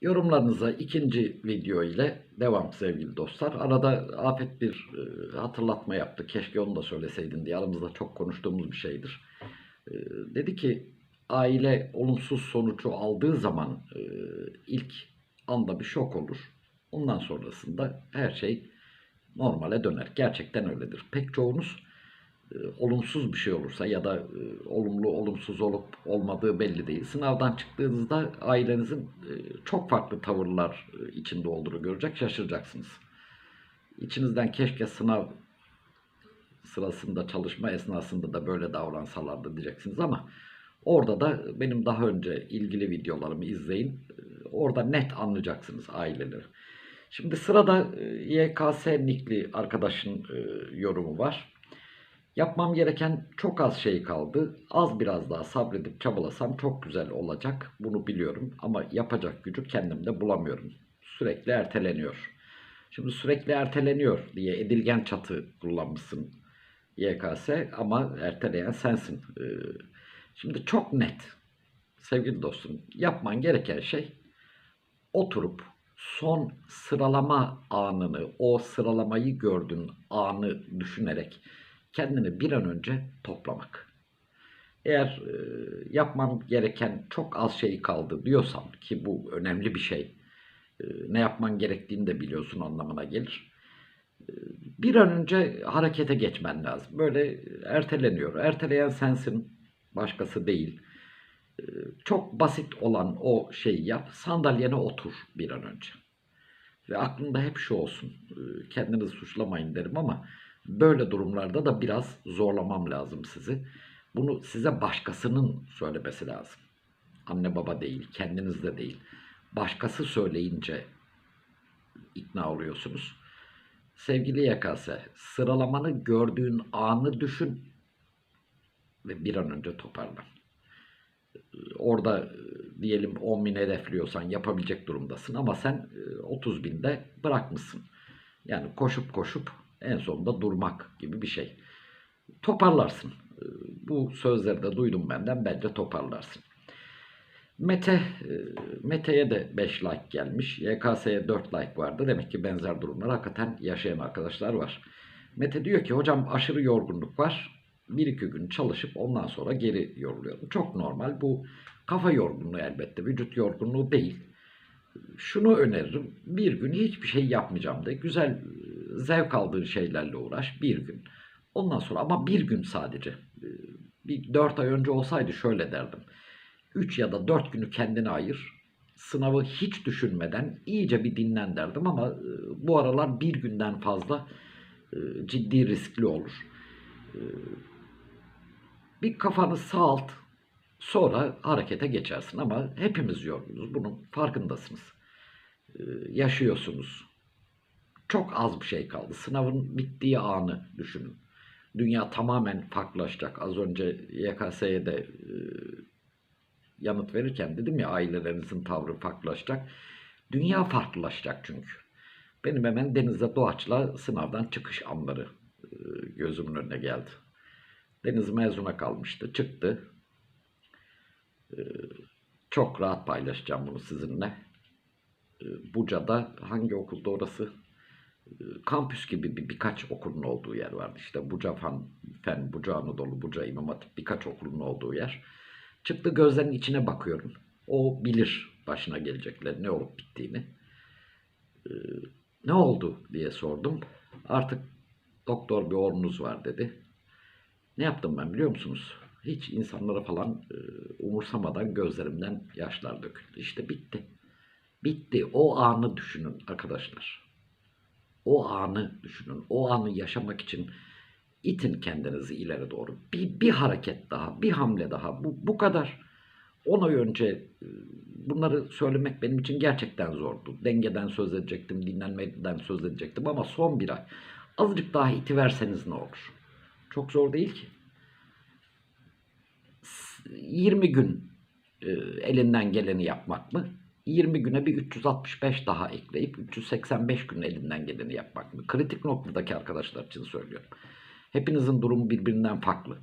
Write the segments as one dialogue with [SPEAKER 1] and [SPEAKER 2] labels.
[SPEAKER 1] Yorumlarınıza ikinci video ile devam sevgili dostlar. Arada Afet bir e, hatırlatma yaptı. Keşke onu da söyleseydin diye aramızda çok konuştuğumuz bir şeydir. E, dedi ki aile olumsuz sonucu aldığı zaman e, ilk anda bir şok olur. Ondan sonrasında her şey normale döner. Gerçekten öyledir. Pek çoğunuz e, olumsuz bir şey olursa ya da e, olumlu olumsuz olup olmadığı belli değil. Sınavdan çıktığınızda ailenizin e, çok farklı tavırlar içinde olduğunu görecek, şaşıracaksınız. İçinizden keşke sınav sırasında çalışma esnasında da böyle davransalardı diyeceksiniz ama orada da benim daha önce ilgili videolarımı izleyin. Orada net anlayacaksınız aileleri. Şimdi sırada YKS Nikli arkadaşın yorumu var. Yapmam gereken çok az şey kaldı. Az biraz daha sabredip çabalasam çok güzel olacak. Bunu biliyorum ama yapacak gücü kendimde bulamıyorum. Sürekli erteleniyor. Şimdi sürekli erteleniyor diye edilgen çatı kullanmışsın YKS ama erteleyen sensin. Ee, Şimdi çok net sevgili dostum yapman gereken şey oturup son sıralama anını, o sıralamayı gördüğün anı düşünerek kendini bir an önce toplamak. Eğer e, yapmam gereken çok az şey kaldı diyorsan ki bu önemli bir şey. e, ne yapman gerektiğini de biliyorsun anlamına gelir. E, bir an önce harekete geçmen lazım. Böyle erteleniyor. Erteleyen sensin, başkası değil. E, çok basit olan o şeyi yap. Sandalyene otur bir an önce. Ve aklında hep şu olsun. e, Kendinizi suçlamayın derim ama Böyle durumlarda da biraz zorlamam lazım sizi. Bunu size başkasının söylemesi lazım. Anne baba değil, kendiniz de değil. Başkası söyleyince ikna oluyorsunuz. Sevgili YKS, sıralamanı gördüğün anı düşün ve bir an önce toparlan. Orada e, diyelim 10 bin hedefliyorsan yapabilecek durumdasın ama sen e, 30 binde bırakmışsın. Yani koşup koşup en sonunda durmak gibi bir şey. Toparlarsın. Ee, Bu sözleri de duydum benden. Bence toparlarsın. Mete, e, Mete'ye de 5 like gelmiş. YKS'ye 4 like vardı. Demek ki benzer durumlar hakikaten yaşayan arkadaşlar var. Mete diyor ki hocam aşırı yorgunluk var. 1-2 gün çalışıp ondan sonra geri yoruluyorum. Çok normal. Bu kafa yorgunluğu elbette. Vücut yorgunluğu değil. Şunu öneririm. Bir gün hiçbir şey yapmayacağım de. Güzel zevk aldığın şeylerle uğraş bir gün. Ondan sonra ama bir gün sadece. Ee, Bir dört ay önce olsaydı şöyle derdim. Üç ya da dört günü kendine ayır. Sınavı hiç düşünmeden iyice bir dinlen derdim ama e, bu aralar bir günden fazla e, ciddi riskli olur. Bir kafanı sağalt. Sonra harekete geçersin ama hepimiz yorgunuz. Bunun farkındasınız. Ee, Yaşıyorsunuz çok az bir şey kaldı. Sınavın bittiği anı düşünün. Dünya tamamen farklılaşacak. Az önce YKS'ye de e, yanıt verirken dedim ya ailelerinizin tavrı farklılaşacak. Dünya farklılaşacak çünkü. Benim hemen Deniz'le Doğaç'la sınavdan çıkış anları e, gözümün önüne geldi. Deniz mezuna kalmıştı. Çıktı. E, çok rahat paylaşacağım bunu sizinle. E, Buca'da hangi okulda orası? kampüs gibi bir, birkaç okulun olduğu yer vardı. İşte Buca Fen, Fen, Buca Anadolu, Buca İmam Hatip birkaç okulun olduğu yer. Çıktı gözlerinin içine bakıyorum. O bilir başına gelecekler ne olup bittiğini. Ee, ne oldu diye sordum. Artık doktor bir oğlunuz var dedi. Ne yaptım ben biliyor musunuz? Hiç insanlara falan e, umursamadan gözlerimden yaşlar döküldü. İşte bitti. Bitti. O anı düşünün arkadaşlar. O anı düşünün. O anı yaşamak için itin kendinizi ileri doğru. Bir, bir hareket daha, bir hamle daha. Bu, bu kadar. 10 ay önce e, bunları söylemek benim için gerçekten zordu. Dengeden söz edecektim, dinlenmeden söz edecektim ama son bir ay. Azıcık daha itiverseniz ne olur? Çok zor değil ki. 20 gün e, elinden geleni yapmak mı? 20 güne bir 365 daha ekleyip 385 gün elinden geleni yapmak mı? Kritik noktadaki arkadaşlar için söylüyorum. Hepinizin durumu birbirinden farklı.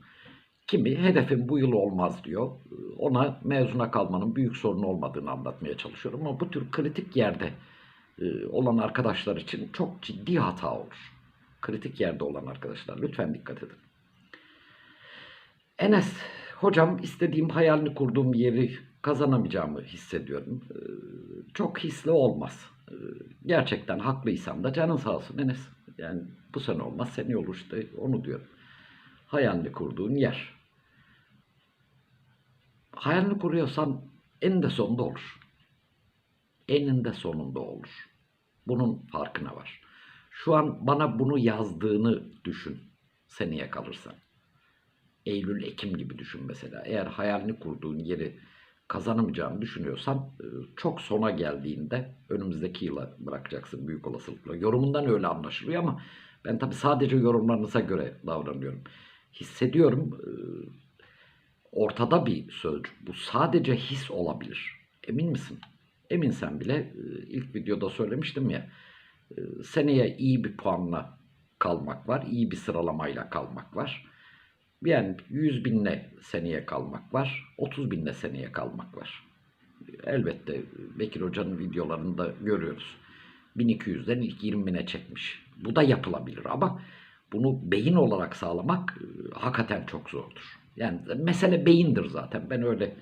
[SPEAKER 1] Kimi hedefim bu yıl olmaz diyor. Ona mezuna kalmanın büyük sorun olmadığını anlatmaya çalışıyorum. Ama bu tür kritik yerde e, olan arkadaşlar için çok ciddi hata olur. Kritik yerde olan arkadaşlar lütfen dikkat edin. Enes, hocam istediğim hayalini kurduğum yeri kazanamayacağımı hissediyorum. Ee, Çok hisli olmaz. Ee, Gerçekten haklıysam da canın sağ olsun Enes. Yani bu sene olmaz, seneye olur işte onu diyorum. Hayalini kurduğun yer. Hayalini kuruyorsan eninde sonunda olur. Eninde sonunda olur. Bunun farkına var. Şu an bana bunu yazdığını düşün seneye kalırsan. Eylül, Ekim gibi düşün mesela. Eğer hayalini kurduğun yeri kazanamayacağını düşünüyorsan e, çok sona geldiğinde önümüzdeki yıla bırakacaksın büyük olasılıkla. Yorumundan öyle anlaşılıyor ama ben tabii sadece yorumlarınıza göre davranıyorum. Hissediyorum e, ortada bir sözcük. Bu sadece his olabilir. Emin misin? Eminsen bile e, ilk videoda söylemiştim ya seneye iyi bir puanla kalmak var, iyi bir sıralamayla kalmak var. Yani 100 binle seneye kalmak var, 30 binle seneye kalmak var. Elbette Bekir Hoca'nın videolarında görüyoruz. 1200'den ilk 20 bine çekmiş. Bu da yapılabilir ama bunu beyin olarak sağlamak e, hakikaten çok zordur. Yani mesele beyindir zaten. Ben öyle e,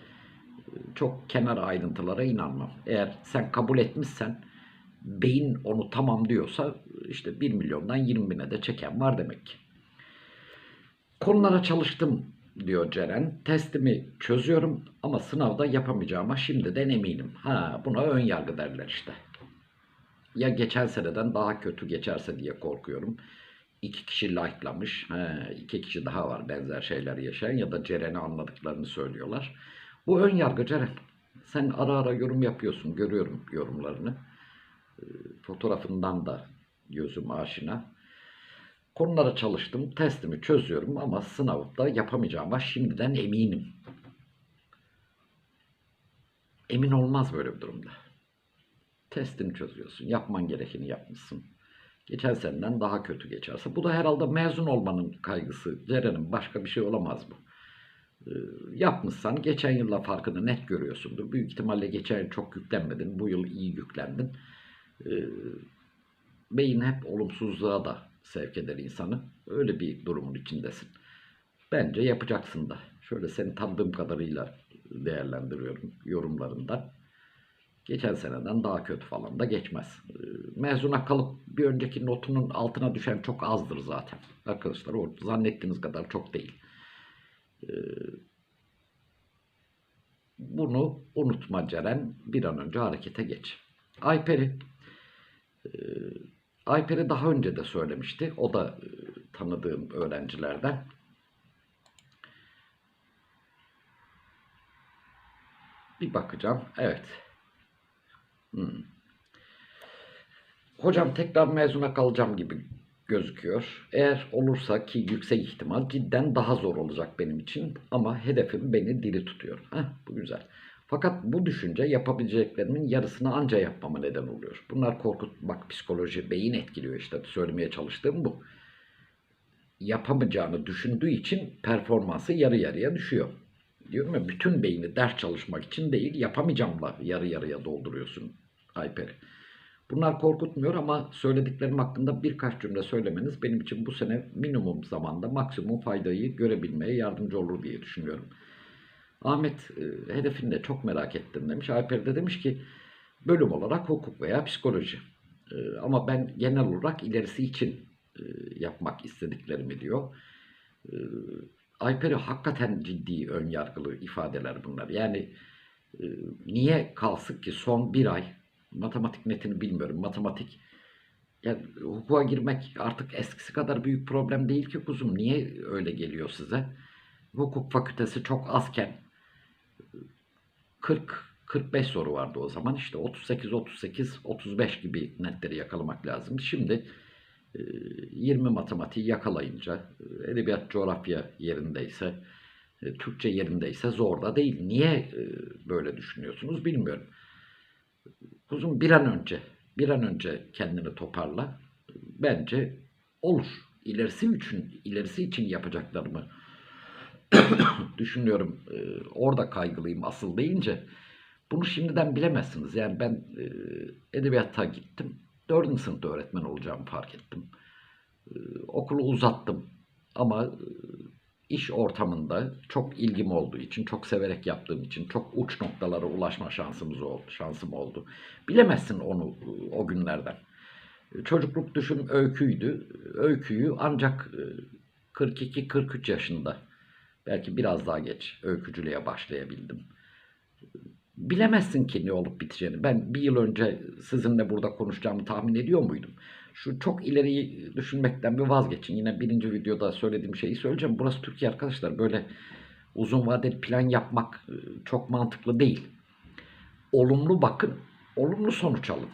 [SPEAKER 1] çok kenar ayrıntılara inanmam. Eğer sen kabul etmişsen beyin onu tamam diyorsa işte 1 milyondan 20 bine de çeken var demek ki. Konulara çalıştım diyor Ceren. Testimi çözüyorum ama sınavda yapamayacağıma şimdiden eminim. Ha buna ön yargı derler işte. Ya geçen seneden daha kötü geçerse diye korkuyorum. İki kişi like'lamış. Ha, iki kişi daha var benzer şeyler yaşayan ya da Ceren'i anladıklarını söylüyorlar. Bu ön yargı Ceren. Sen ara ara yorum yapıyorsun. Görüyorum yorumlarını. Ee, Fotoğrafından da gözüm aşina. Konulara çalıştım, testimi çözüyorum ama sınavda yapamayacağıma şimdiden eminim. Emin olmaz böyle bir durumda. Testini çözüyorsun, yapman gerekeni yapmışsın. Geçen seneden daha kötü geçerse. Bu da herhalde mezun olmanın kaygısı. Ceren'in başka bir şey olamaz bu. Ee, yapmışsan geçen yılla farkını net görüyorsundur. Büyük ihtimalle geçen yıl çok yüklenmedin. Bu yıl iyi yüklendin. Ee, beyin hep olumsuzluğa da sevk eder insanı. Öyle bir durumun içindesin. Bence yapacaksın da. Şöyle seni tanıdığım kadarıyla değerlendiriyorum yorumlarından. Geçen seneden daha kötü falan da geçmez. Ee, Mezuna kalıp bir önceki notunun altına düşen çok azdır zaten. Arkadaşlar o zannettiğiniz kadar çok değil. Ee, Bunu unutma Ceren. Bir an önce harekete geç. Ayperi e, Ayper'i daha önce de söylemişti. O da e, tanıdığım öğrencilerden. Bir bakacağım. Evet. Hmm. Hocam tekrar mezuna kalacağım gibi gözüküyor. Eğer olursa ki yüksek ihtimal cidden daha zor olacak benim için ama hedefim beni diri tutuyor. Heh, bu güzel. Fakat bu düşünce yapabileceklerimin yarısını anca yapmama neden oluyor. Bunlar korkutmak, psikoloji, beyin etkiliyor işte. Söylemeye çalıştığım bu. Yapamayacağını düşündüğü için performansı yarı yarıya düşüyor. Diyorum ya bütün beyni ders çalışmak için değil yapamayacağımla yarı yarıya dolduruyorsun Ayper'i. Bunlar korkutmuyor ama söylediklerim hakkında birkaç cümle söylemeniz benim için bu sene minimum zamanda maksimum faydayı görebilmeye yardımcı olur diye düşünüyorum. Ahmet e, hedefini de çok merak ettim demiş. Alper de demiş ki bölüm olarak hukuk veya psikoloji. E, ama ben genel olarak ilerisi için e, yapmak istediklerimi diyor. E, Alper'e hakikaten ciddi ön yargılı ifadeler bunlar. Yani e, niye kalsın ki son bir ay matematik netini bilmiyorum. Matematik yani hukuka girmek artık eskisi kadar büyük problem değil ki kuzum. Niye öyle geliyor size? Hukuk fakültesi çok azken 40 45 soru vardı o zaman. İşte 38 38 35 gibi netleri yakalamak lazım. Şimdi e, 20 matematiği yakalayınca e, edebiyat coğrafya yerindeyse e, Türkçe yerindeyse zor da değil. Niye e, böyle düşünüyorsunuz bilmiyorum. Kuzum bir an önce bir an önce kendini toparla. Bence olur. İlerisi için ilerisi için yapacaklarımı düşünüyorum e, orada kaygılıyım asıl deyince bunu şimdiden bilemezsiniz. Yani ben e, edebiyata gittim. Dördüncü sınıfta öğretmen olacağımı fark ettim. E, okulu uzattım ama e, iş ortamında çok ilgim olduğu için, çok severek yaptığım için, çok uç noktalara ulaşma şansımız oldu, şansım oldu. Bilemezsin onu e, o günlerden. E, Çocukluk düşün öyküydü. Öyküyü ancak e, 42-43 yaşında belki biraz daha geç öykücülüğe başlayabildim. Bilemezsin ki ne olup biteceğini. Ben bir yıl önce sizinle burada konuşacağımı tahmin ediyor muydum? Şu çok ileriyi düşünmekten bir vazgeçin. Yine birinci videoda söylediğim şeyi söyleyeceğim. Burası Türkiye arkadaşlar. Böyle uzun vadeli plan yapmak e, çok mantıklı değil. Olumlu bakın, olumlu sonuç alın.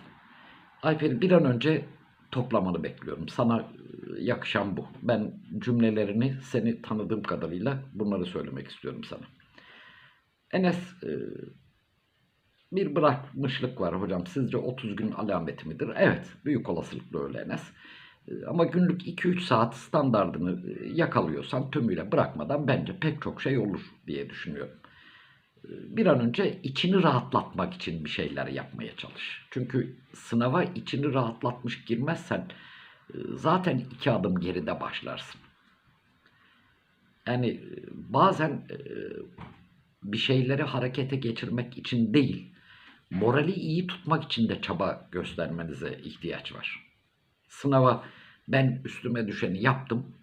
[SPEAKER 1] Ayfer'i bir an önce toplamanı bekliyorum. Sana e, yakışan bu. Ben cümlelerini seni tanıdığım kadarıyla bunları söylemek istiyorum sana. Enes e, bir bırakmışlık var hocam. Sizce 30 gün alameti midir? Evet. Büyük olasılıkla öyle Enes. E, Ama günlük 2-3 saat standardını yakalıyorsan tümüyle bırakmadan bence pek çok şey olur diye düşünüyorum. Bir an önce içini rahatlatmak için bir şeyler yapmaya çalış. Çünkü sınava içini rahatlatmış girmezsen e, zaten iki adım geride başlarsın. Yani e, bazen e, bir şeyleri harekete geçirmek için değil, morali iyi tutmak için de çaba göstermenize ihtiyaç var. Sınava ben üstüme düşeni yaptım,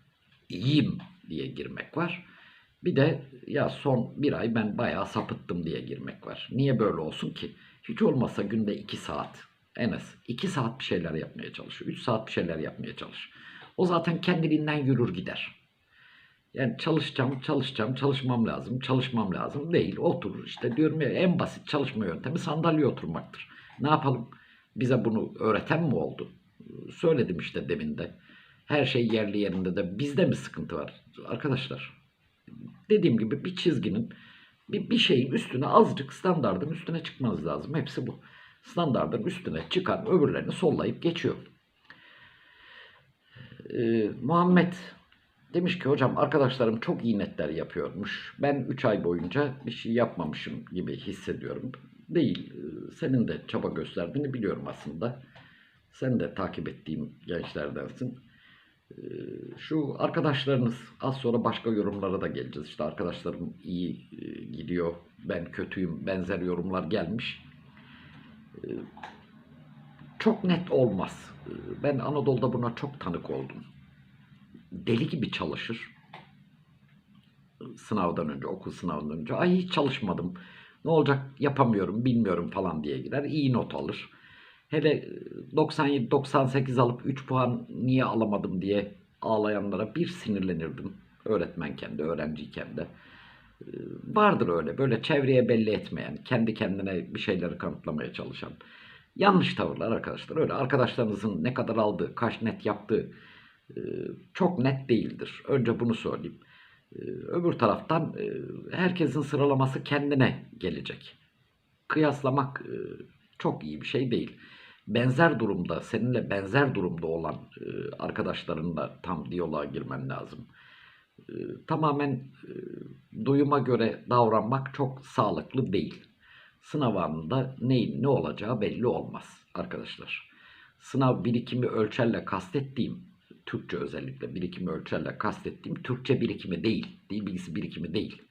[SPEAKER 1] iyiyim diye girmek var. Bir de ya son bir ay ben bayağı sapıttım diye girmek var. Niye böyle olsun ki? Hiç olmazsa günde 2 saat en az 2 saat bir şeyler yapmaya çalış. 3 saat bir şeyler yapmaya çalış. O zaten kendiliğinden yürür gider. Yani çalışacağım, çalışacağım, çalışmam lazım, çalışmam lazım değil. Otur işte diyorum ya en basit çalışma yöntemi sandalyeye oturmaktır. Ne yapalım? Bize bunu öğreten mi oldu? Söyledim işte demin de. Her şey yerli yerinde de bizde mi sıkıntı var? Arkadaşlar dediğim gibi bir çizginin bir, bir şeyin üstüne azıcık standardın üstüne çıkmanız lazım. Hepsi bu. Standardın üstüne çıkan öbürlerini sollayıp geçiyor. Ee, Muhammed demiş ki hocam arkadaşlarım çok iyi netler yapıyormuş. Ben 3 ay boyunca bir şey yapmamışım gibi hissediyorum. Değil. Ee, Senin de çaba gösterdiğini biliyorum aslında. Sen de takip ettiğim gençlerdensin. Ee, Şu arkadaşlarınız az sonra başka yorumlara da geleceğiz. İşte arkadaşlarım iyi e, gidiyor, ben kötüyüm benzer yorumlar gelmiş. Ee, Çok net olmaz. Ee, Ben Anadolu'da buna çok tanık oldum. Deli gibi çalışır. Sınavdan önce, okul sınavından önce. Ay hiç çalışmadım. Ne olacak yapamıyorum, bilmiyorum falan diye girer. İyi not alır. Hele 97-98 alıp 3 puan niye alamadım diye ağlayanlara bir sinirlenirdim. Öğretmenken de, öğrenciyken de. Ee, Vardır öyle, böyle çevreye belli etmeyen, kendi kendine bir şeyleri kanıtlamaya çalışan. Yanlış tavırlar arkadaşlar. Öyle arkadaşlarınızın ne kadar aldığı, kaç net yaptığı e, çok net değildir. Önce bunu söyleyeyim. Öbür taraftan e, herkesin sıralaması kendine gelecek. Kıyaslamak e, çok iyi bir şey değil. Benzer durumda, seninle benzer durumda olan e, arkadaşlarınla tam diyaloğa girmen lazım. E, Tamamen e, duyuma göre davranmak çok sağlıklı değil. Sınav anında neyin ne olacağı belli olmaz arkadaşlar. Sınav birikimi ölçerle kastettiğim, Türkçe özellikle birikimi ölçerle kastettiğim Türkçe birikimi değil, dil bilgisi birikimi değil.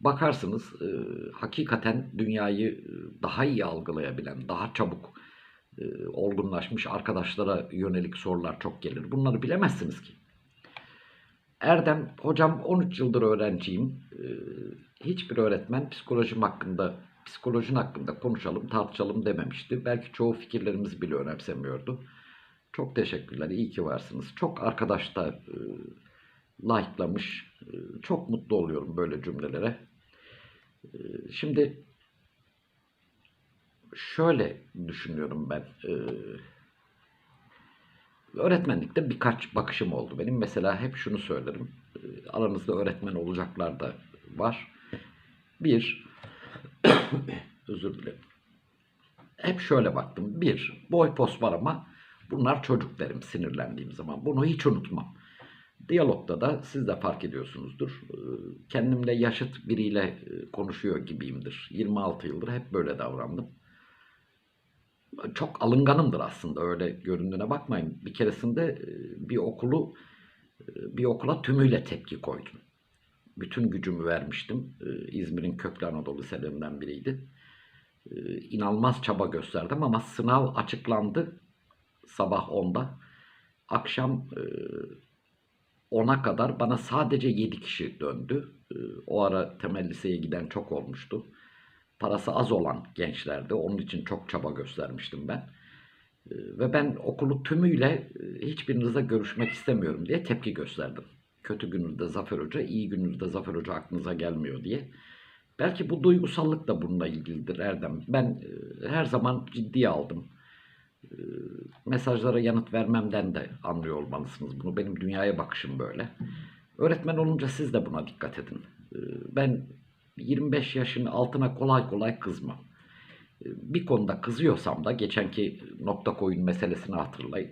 [SPEAKER 1] Bakarsınız e, hakikaten dünyayı e, daha iyi algılayabilen, daha çabuk e, olgunlaşmış arkadaşlara yönelik sorular çok gelir. Bunları bilemezsiniz ki. Erdem, hocam 13 yıldır öğrenciyim. E, hiçbir öğretmen psikolojim hakkında, psikolojin hakkında konuşalım, tartışalım dememişti. Belki çoğu fikirlerimizi bile önemsemiyordu. Çok teşekkürler, iyi ki varsınız. Çok arkadaş da e, like'lamış. Çok mutlu oluyorum böyle cümlelere. Şimdi şöyle düşünüyorum ben. E, öğretmenlikte birkaç bakışım oldu. Benim mesela hep şunu söylerim. E, aranızda öğretmen olacaklar da var. Bir, özür dilerim. Hep şöyle baktım. Bir, boy pos var ama bunlar çocuk derim sinirlendiğim zaman. Bunu hiç unutmam. Diyalogda da siz de fark ediyorsunuzdur. Ee, Kendimle yaşıt biriyle e, konuşuyor gibiyimdir. 26 yıldır hep böyle davrandım. Çok alınganımdır aslında öyle göründüğüne bakmayın. Bir keresinde e, bir okulu e, bir okula tümüyle tepki koydum. Bütün gücümü vermiştim. Ee, İzmir'in köklü Anadolu liselerinden biriydi. İnanılmaz çaba gösterdim ama sınav açıklandı sabah 10'da. Akşam e, 10'a kadar bana sadece 7 kişi döndü. O ara temel liseye giden çok olmuştu. Parası az olan gençlerdi. Onun için çok çaba göstermiştim ben. Ee, Ve ben okulu tümüyle e, hiçbirinizle görüşmek istemiyorum diye tepki gösterdim. Kötü gününüzde Zafer Hoca, iyi gününüzde Zafer Hoca aklınıza gelmiyor diye. Belki bu duygusallık da bununla ilgilidir Erdem. Ben e, her zaman ciddiye aldım. E, Mesajlara yanıt vermemden de anlıyor olmalısınız bunu. Benim dünyaya bakışım böyle. Öğretmen olunca siz de buna dikkat edin. E, Ben 25 yaşın altına kolay kolay kızmam. E, Bir konuda kızıyorsam da geçenki nokta koyun meselesini hatırlayın.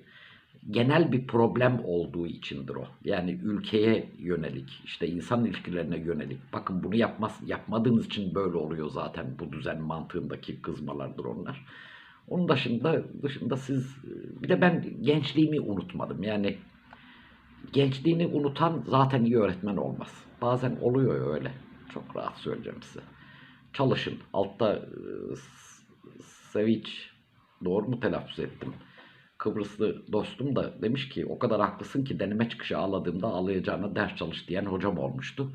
[SPEAKER 1] Genel bir problem olduğu içindir o. Yani ülkeye yönelik, işte insan ilişkilerine yönelik. Bakın bunu yapmaz, yapmadığınız için böyle oluyor zaten bu düzen mantığındaki kızmalardır onlar. Onun dışında dışında siz bir de ben gençliğimi unutmadım. Yani gençliğini unutan zaten iyi öğretmen olmaz. Bazen oluyor öyle. Çok rahat söyleyeceğim size. Çalışın. Altta e, Seviç doğru mu telaffuz ettim? Kıbrıslı dostum da demiş ki o kadar haklısın ki deneme çıkışı ağladığımda ağlayacağına ders çalış diyen hocam olmuştu.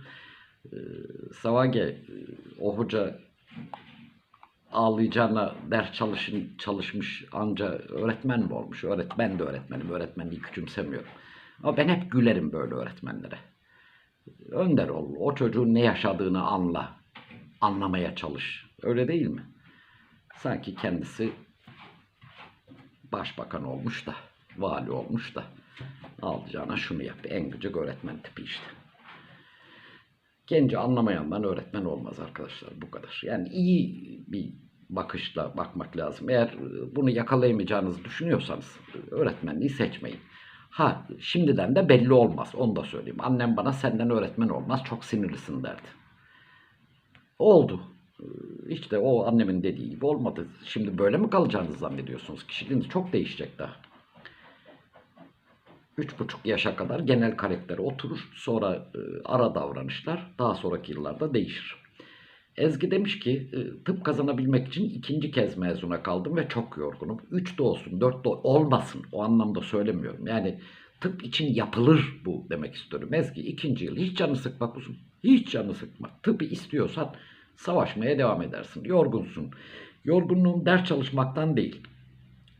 [SPEAKER 1] Ee, Savage e, o hoca ağlayacağına ders çalışın, çalışmış anca öğretmen mi olmuş? Öğretmen de öğretmenim. Öğretmenliği küçümsemiyorum. Ama ben hep gülerim böyle öğretmenlere. Önder ol. O çocuğun ne yaşadığını anla. Anlamaya çalış. Öyle değil mi? Sanki kendisi başbakan olmuş da, vali olmuş da alacağına şunu yap. En gıcık öğretmen tipi işte. Genci anlamayandan öğretmen olmaz arkadaşlar bu kadar. Yani iyi bir bakışla bakmak lazım. Eğer bunu yakalayamayacağınızı düşünüyorsanız öğretmenliği seçmeyin. Ha şimdiden de belli olmaz onu da söyleyeyim. Annem bana senden öğretmen olmaz çok sinirlisin derdi. Oldu. Hiç de o annemin dediği gibi olmadı. Şimdi böyle mi kalacağınızı zannediyorsunuz? Kişiliğiniz çok değişecek daha. Üç buçuk yaşa kadar genel karakter oturur. Sonra e, ara davranışlar daha sonraki yıllarda değişir. Ezgi demiş ki e, tıp kazanabilmek için ikinci kez mezuna kaldım ve çok yorgunum. Üç de olsun, dört de olmasın. O anlamda söylemiyorum. Yani tıp için yapılır bu demek istiyorum. Ezgi ikinci yıl hiç canı sıkma kuzum. Hiç canı sıkma. Tıpı istiyorsan savaşmaya devam edersin. Yorgunsun. Yorgunluğun ders çalışmaktan değil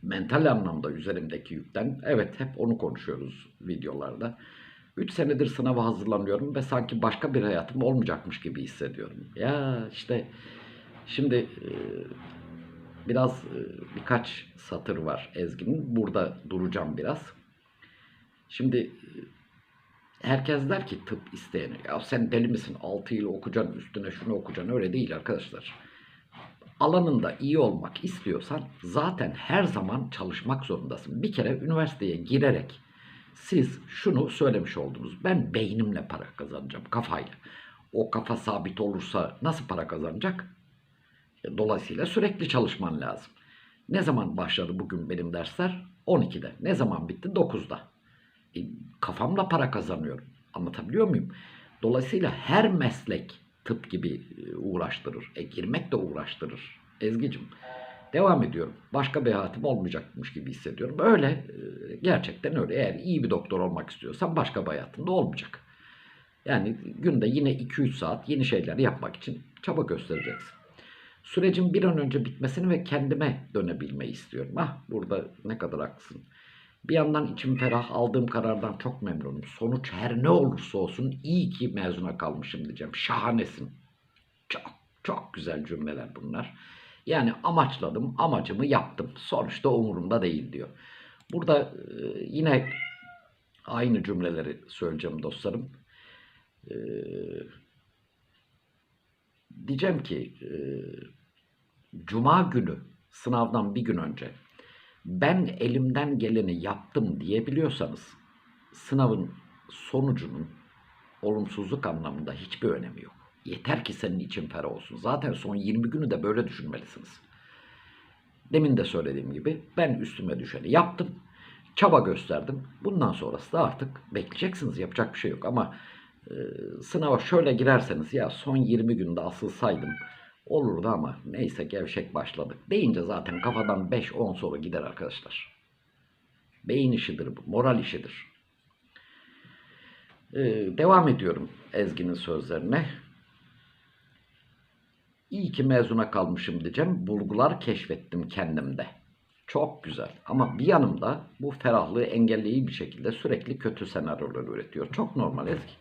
[SPEAKER 1] mental anlamda üzerimdeki yükten evet hep onu konuşuyoruz videolarda. 3 senedir sınava hazırlanıyorum ve sanki başka bir hayatım olmayacakmış gibi hissediyorum. Ya işte şimdi e, biraz e, birkaç satır var Ezgi'nin. Burada duracağım biraz. Şimdi e, herkes der ki tıp isteyene ya sen deli misin 6 yıl okuyacaksın üstüne şunu okuyacaksın öyle değil arkadaşlar alanında iyi olmak istiyorsan zaten her zaman çalışmak zorundasın. Bir kere üniversiteye girerek siz şunu söylemiş oldunuz. Ben beynimle para kazanacağım, kafayla. O kafa sabit olursa nasıl para kazanacak? E, Dolayısıyla sürekli çalışman lazım. Ne zaman başladı bugün benim dersler? 12'de. Ne zaman bitti? 9'da. E, kafamla para kazanıyorum. Anlatabiliyor muyum? Dolayısıyla her meslek tıp gibi e, uğraştırır. E girmek de uğraştırır. Ezgi'cim devam ediyorum. Başka bir hayatım olmayacakmış gibi hissediyorum. Öyle e, gerçekten öyle. Eğer iyi bir doktor olmak istiyorsan başka bir hayatında olmayacak. Yani günde yine 2-3 saat yeni şeyler yapmak için çaba göstereceksin. Sürecin bir an önce bitmesini ve kendime dönebilmeyi istiyorum. Ah burada ne kadar haklısın. Bir yandan içim ferah aldığım karardan çok memnunum. Sonuç her ne olursa olsun iyi ki mezuna kalmışım diyeceğim. Şahanesin. Çok çok güzel cümleler bunlar. Yani amaçladım, amacımı yaptım. Sonuçta umurumda değil diyor. Burada e, yine aynı cümleleri söyleyeceğim dostlarım. E, diyeceğim ki e, Cuma günü sınavdan bir gün önce ben elimden geleni yaptım diyebiliyorsanız sınavın sonucunun olumsuzluk anlamında hiçbir önemi yok. Yeter ki senin için ferah olsun. Zaten son 20 günü de böyle düşünmelisiniz. Demin de söylediğim gibi ben üstüme düşeni yaptım. Çaba gösterdim. Bundan sonrası da artık bekleyeceksiniz. Yapacak bir şey yok ama e, sınava şöyle girerseniz ya son 20 günde asılsaydım olurdu ama neyse gevşek başladık deyince zaten kafadan 5-10 soru gider arkadaşlar. Beyin işidir bu, moral işidir. Ee, devam ediyorum Ezgi'nin sözlerine. İyi ki mezuna kalmışım diyeceğim. Bulgular keşfettim kendimde. Çok güzel. Ama bir yanımda bu ferahlığı engelleyici bir şekilde sürekli kötü senaryolar üretiyor. Çok normal Ezgi.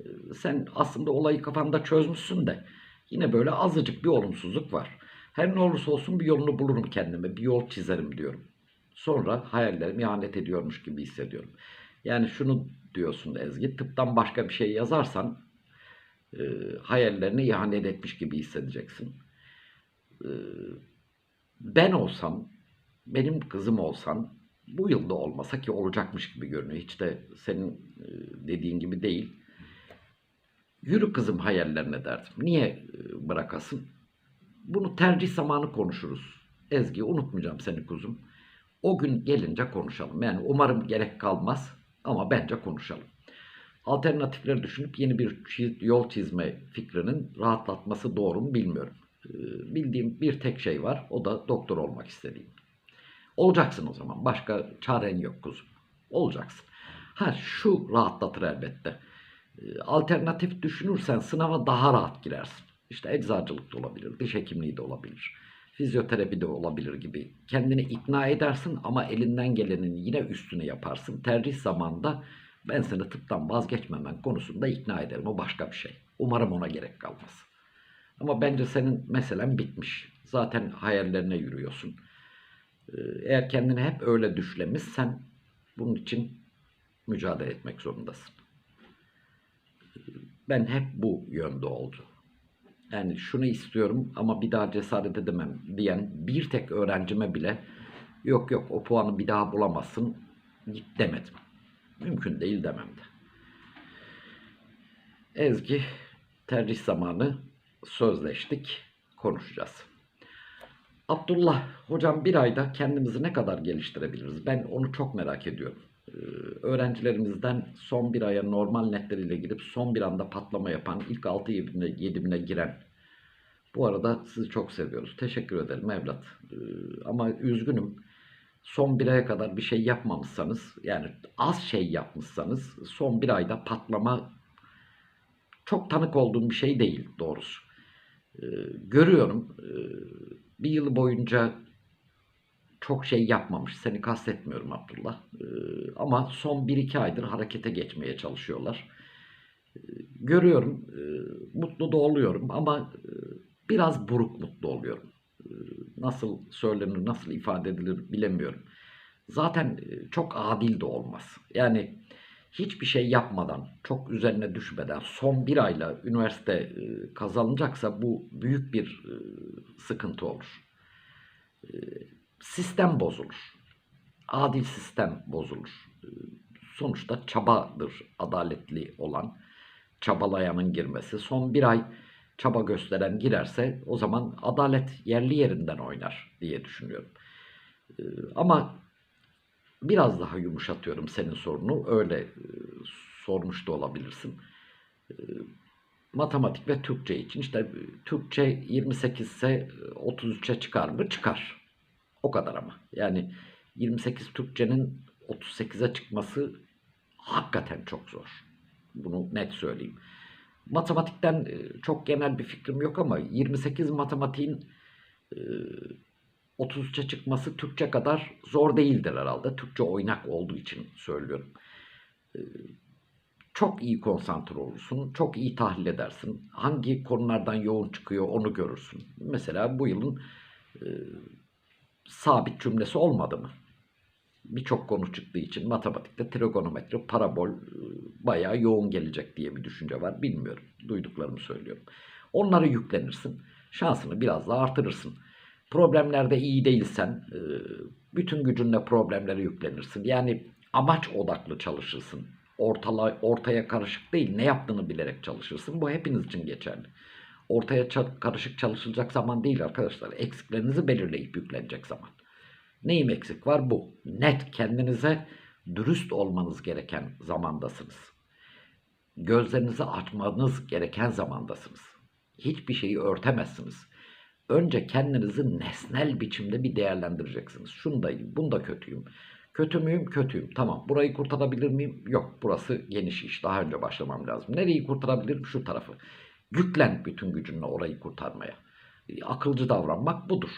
[SPEAKER 1] Ee, Sen aslında olayı kafanda çözmüşsün de yine böyle azıcık bir olumsuzluk var. Her ne olursa olsun bir yolunu bulurum kendime. Bir yol çizerim diyorum. Sonra hayallerim ihanet ediyormuş gibi hissediyorum. Yani şunu diyorsun Ezgi, tıptan başka bir şey yazarsan e, hayallerini ihanet etmiş gibi hissedeceksin. E, ben olsam, benim kızım olsan bu yılda olmasa ki olacakmış gibi görünüyor. Hiç de senin e, dediğin gibi değil. Yürü kızım hayallerine derdim. Niye e, bırakasın? Bunu tercih zamanı konuşuruz. Ezgi unutmayacağım seni kuzum. O gün gelince konuşalım. Yani umarım gerek kalmaz ama bence konuşalım. Alternatifleri düşünüp yeni bir yol çizme fikrinin rahatlatması doğru mu bilmiyorum. Ee, bildiğim bir tek şey var. O da doktor olmak istediğim. Olacaksın o zaman. Başka çaren yok kuzum. Olacaksın. Ha şu rahatlatır elbette. Ee, Alternatif düşünürsen sınava daha rahat girersin. İşte eczacılık da olabilir, diş hekimliği de olabilir, fizyoterapi de olabilir gibi. Kendini ikna edersin ama elinden gelenin yine üstünü yaparsın. Tercih zamanında ben seni tıptan vazgeçmemen konusunda ikna ederim. O başka bir şey. Umarım ona gerek kalmaz. Ama bence senin meselen bitmiş. Zaten hayallerine yürüyorsun. Ee, Eğer kendini hep öyle düşlemişsen bunun için mücadele etmek zorundasın. Ben hep bu yönde oldu. Yani şunu istiyorum ama bir daha cesaret edemem diyen bir tek öğrencime bile yok yok o puanı bir daha bulamazsın git demedim. Mümkün değil demem de. Ezgi tercih zamanı sözleştik konuşacağız. Abdullah hocam bir ayda kendimizi ne kadar geliştirebiliriz? Ben onu çok merak ediyorum. Ee, öğrencilerimizden son bir aya normal netleriyle girip son bir anda patlama yapan ilk 6 yedimine, yedimine giren bu arada sizi çok seviyoruz. Teşekkür ederim evlat. Ee, ama üzgünüm. Son bir aya kadar bir şey yapmamışsanız yani az şey yapmışsanız son bir ayda patlama çok tanık olduğum bir şey değil doğrusu. Ee, görüyorum e, bir yıl boyunca çok şey yapmamış. Seni kastetmiyorum Abdullah. Ee, ama son 1-2 aydır harekete geçmeye çalışıyorlar. Ee, görüyorum, e, mutlu da oluyorum ama e, biraz buruk mutlu oluyorum. Nasıl söylenir, nasıl ifade edilir bilemiyorum. Zaten e, çok adil de olmaz. Yani hiçbir şey yapmadan, çok üzerine düşmeden son bir ayla üniversite e, kazanılacaksa bu büyük bir e, sıkıntı olur. Sistem bozulur. Adil sistem bozulur. Sonuçta çabadır adaletli olan. Çabalayanın girmesi. Son bir ay çaba gösteren girerse o zaman adalet yerli yerinden oynar diye düşünüyorum. E, Ama biraz daha yumuşatıyorum senin sorunu. Öyle e, sormuş da olabilirsin. E, matematik ve Türkçe için işte e, Türkçe 28 ise e, 33'e çıkar mı? Çıkar. O kadar ama. Yani 28 Türkçenin 38'e çıkması hakikaten çok zor. Bunu net söyleyeyim. Matematikten e, çok genel bir fikrim yok ama 28 matematiğin e, 33'e çıkması Türkçe kadar zor değildir herhalde. Türkçe oynak olduğu için söylüyorum. E, Çok iyi konsantre olursun, çok iyi tahlil edersin. Hangi konulardan yoğun çıkıyor onu görürsün. Mesela bu yılın e, sabit cümlesi olmadı mı? Birçok konu çıktığı için matematikte trigonometri, parabol e, bayağı yoğun gelecek diye bir düşünce var. Bilmiyorum. Duyduklarımı söylüyorum. Onları yüklenirsin. Şansını biraz daha artırırsın. Problemlerde iyi değilsen e, bütün gücünle problemlere yüklenirsin. Yani amaç odaklı çalışırsın. ortala, ortaya karışık değil ne yaptığını bilerek çalışırsın. Bu hepiniz için geçerli. Ortaya karışık çalışılacak zaman değil arkadaşlar. Eksiklerinizi belirleyip yüklenecek zaman. Neyim eksik var bu. Net kendinize dürüst olmanız gereken zamandasınız. Gözlerinizi açmanız gereken zamandasınız. Hiçbir şeyi örtemezsiniz. Önce kendinizi nesnel biçimde bir değerlendireceksiniz. Şundayım, bunda kötüyüm. Kötü müyüm? Kötüyüm. Tamam. Burayı kurtarabilir miyim? Yok. Burası geniş iş. Daha önce başlamam lazım. Nereyi kurtarabilirim? Şu tarafı. Yüklen bütün gücünle orayı kurtarmaya. Akılcı davranmak budur.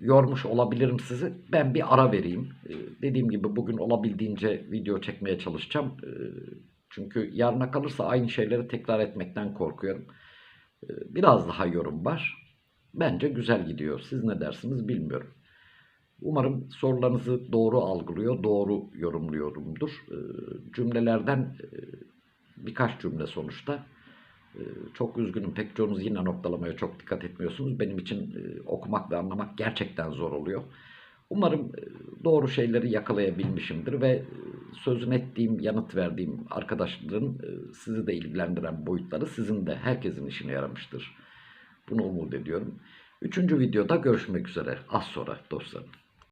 [SPEAKER 1] Yormuş olabilirim sizi. Ben bir ara vereyim. E, dediğim gibi bugün olabildiğince video çekmeye çalışacağım. E, çünkü yarına kalırsa aynı şeyleri tekrar etmekten korkuyorum. E, biraz daha yorum var. Bence güzel gidiyor. Siz ne dersiniz bilmiyorum. Umarım sorularınızı doğru algılıyor, doğru yorumluyorumdur. E, cümlelerden e, birkaç cümle sonuçta. E, çok üzgünüm. Pek çoğunuz yine noktalamaya çok dikkat etmiyorsunuz. Benim için e, okumak ve anlamak gerçekten zor oluyor. Umarım e, doğru şeyleri yakalayabilmişimdir ve e, sözün ettiğim, yanıt verdiğim arkadaşların sizi de ilgilendiren boyutları sizin de herkesin işine yaramıştır. Bunu umut ediyorum. Üçüncü videoda görüşmek üzere. Az sonra dostlarım.